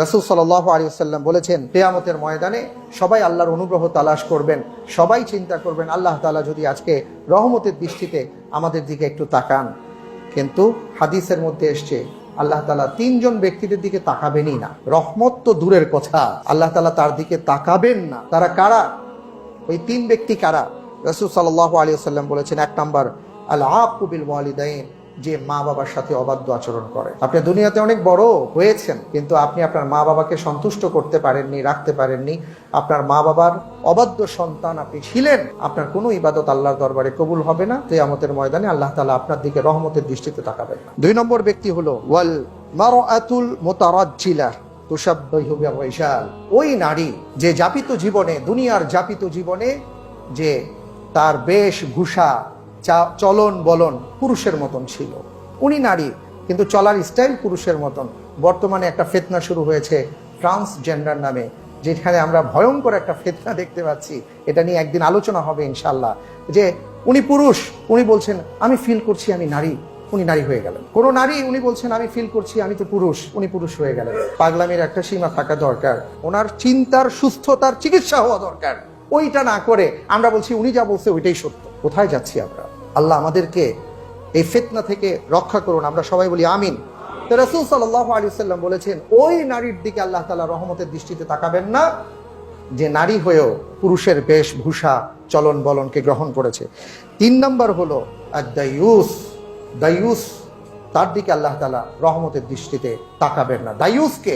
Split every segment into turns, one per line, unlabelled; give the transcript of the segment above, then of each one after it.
রসুল সাল আলী সাল্লাম বলেছেন, কেয়ামতের ময়দানে সবাই আল্লাহর অনুগ্রহ তালাশ করবেন, সবাই চিন্তা করবেন, আল্লাহ তালা যদি আজকে রহমতের দৃষ্টিতে আমাদের দিকে একটু তাকান। কিন্তু হাদিসের মধ্যে এসছে, আল্লাহ তালা তিনজন ব্যক্তিদের দিকে তাকাবেনই না। রহমত তো দূরের কথা, আল্লাহ তালা তার দিকে তাকাবেন না। তারা কারা? ওই তিন ব্যক্তি কারা? রসুল সাল্লাহ আলী সাল্লাম বলেছেন, এক নম্বর আল আকুবিল ওয়ালিদাইন যে মা বাবার সাথে অবাধ্য আচরণ করে। আপনি দুনিয়াতে অনেক বড় হয়েছেন, কিন্তু আপনি আপনার মা বাবাকে সন্তুষ্ট করতে পারেননি, রাখতে পারেননি। আপনার মা বাবার অবাধ্য সন্তান আপনি ছিলেন, আপনার কোনো ইবাদত আল্লাহর দরবারে কবুল হবে না। কেয়ামতের ময়দানে আল্লাহ তালা আপনার দিকে রহমতের দৃষ্টিতে তাকাবেন। দুই নম্বর ব্যক্তি হলো, ওয়াল মারাতুল মোতারাজ্জিলা তুষাব্বাহু বির-রিজাল। ওই নারী যে যাপিত জীবনে, দুনিয়ার যাপিত জীবনে যে তার বেশ ভূষা চলন বলন পুরুষের মতন ছিল। উনি নারী, কিন্তু চলার স্টাইল পুরুষের মতন। বর্তমানে একটা ফেতনা শুরু হয়েছে ট্রান্সজেন্ডার নামে, যেখানে আমরা ভয়ঙ্কর একটা ফেতনা দেখতে পাচ্ছি। এটা নিয়ে একদিন আলোচনা হবে ইনশাল্লাহ যে উনি পুরুষ, উনি বলছেন, আমি ফিল করছি আমি নারী। উনি নারী হয়ে গেলেন। কোনো নারী উনি বলছেন, আমি ফিল করছি, আমি তো পুরুষ। উনি পুরুষ হয়ে গেলেন। পাগলামির একটা সীমা থাকা দরকার। ওনার চিন্তার সুস্থতার চিকিৎসা হওয়া দরকার। ওইটা না করে আমরা বলছি, উনি যা বলছে, ওইটাই সত্য। কোথায় যাচ্ছি আমরা? আল্লাহ আমাদেরকে এই ফেতনা থেকে রক্ষা করুন, আমরা সবাই বলি আমিন। তো রসুল সাল্লাহ আলী সাল্লাম বলেছেন, ওই নারীর দিকে আল্লাহ তালা রহমতের দৃষ্টিতে তাকাবেন না, যে নারী হয়েও পুরুষের বেশভূষা চলন বলনকে গ্রহণ করেছে। তিন নম্বর হলো দায়ুস দায়ুস, তার দিকে আল্লাহ তালা রহমতের দৃষ্টিতে তাকাবেন না। দায়ুসকে,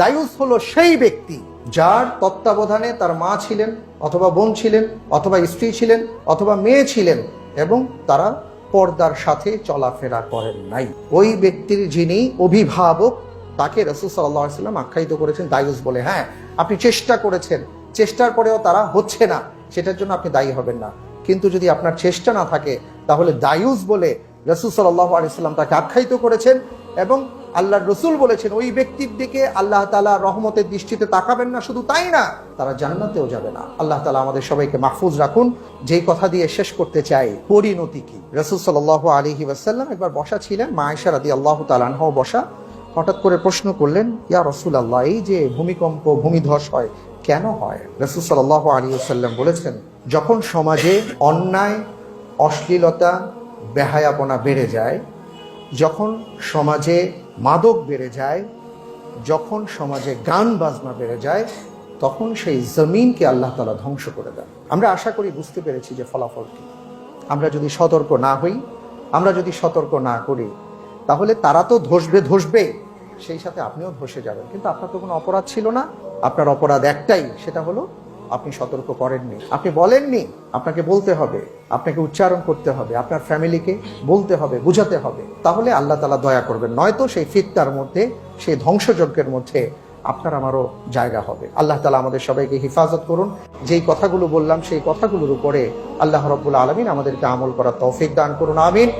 দায়ুস হলো সেই ব্যক্তি যার তত্ত্বাবধানে তার মা ছিলেন, অথবা বোন ছিলেন, অথবা স্ত্রী ছিলেন, অথবা মেয়ে ছিলেন এবং তারা পর্দার সাথে চলাফেরা করেন নাই। ওই ব্যক্তির যিনি অভিভাবক, তাকে রসুল সাল্লাম আখ্যায়িত করেছেন দায়ুস বলে। হ্যাঁ আপনি চেষ্টা করেছেন, চেষ্টার পরেও তারা হচ্ছে না, সেটার জন্য আপনি দায়ী হবেন না। কিন্তু যদি আপনার চেষ্টা না থাকে, তাহলে দায়ুস বলে রসুল সাল্লাহ আলিয়াল্লাম তাকে আখ্যায়িত করেছেন এবং আল্লাহর রসুল বলেছেন, ওই ব্যক্তির দিকে আল্লাহ তালা রহমতের দৃষ্টিতে তাকাবেন না, শুধু তাই না, তারা জান্নাতেও যাবে না। আল্লাহ তালা আমাদের সবাইকে মাহফুজ রাখুন। যেই কথা দিয়ে শেষ করতে চাই, পরিণতি কি? রসুল সাল আলী ওয়াসাল্লাম একবার বসা ছিলেন, মা আয়সা রাদি আল্লাহ তালানহাও বসা। হঠাৎ করে প্রশ্ন করলেন, ইয়া রসুল আল্লাহ এই যে ভূমিকম্প, ভূমিধস হয়, কেন হয়? রসুল সাল আলী সাল্লাম বলেছেন, যখন সমাজে অন্যায়, অশ্লীলতা, বেহায়াপনা বেড়ে যায়, যখন সমাজে মাদক বেড়ে যায়, যখন সমাজে গান বাজনা বেড়ে যায় তখন সেই জমিনকে আল্লাহ তালা ধ্বংস করে দেন। আমরা আশা করি বুঝতে পেরেছি যে ফলাফল কি। আমরা যদি সতর্ক না হই, আমরা যদি সতর্ক না করি, তাহলে তারা তো ধসবে ধসবে। সেই সাথে আপনিও ধসে যাবেন। কিন্তু আপনার তো কোনো অপরাধ ছিল না। আপনার অপরাধ একটাই, সেটা হলো আপনি সতর্ক করেননি। আপনি বলেননি, আপনাকে বলতে হবে, আপনাকে উচ্চারণ করতে হবে, আপনার ফ্যামিলিকে বলতে হবে, বুঝাতে হবে। তাহলে আল্লাহ তালা দয়া করবেন। নয়তো সেই ফিতনার মধ্যে, সেই ধ্বংসযজ্ঞের মধ্যে আপনার আমারও জায়গা হবে। আল্লাহ তালা আমাদের সবাইকে হেফাজত করুন। যেই কথাগুলো বললাম, সেই কথাগুলোর উপরে আল্লাহ রব্বুল আলমিন আমাদেরকে আমল করার তৌফিক দান করুন। আমিন।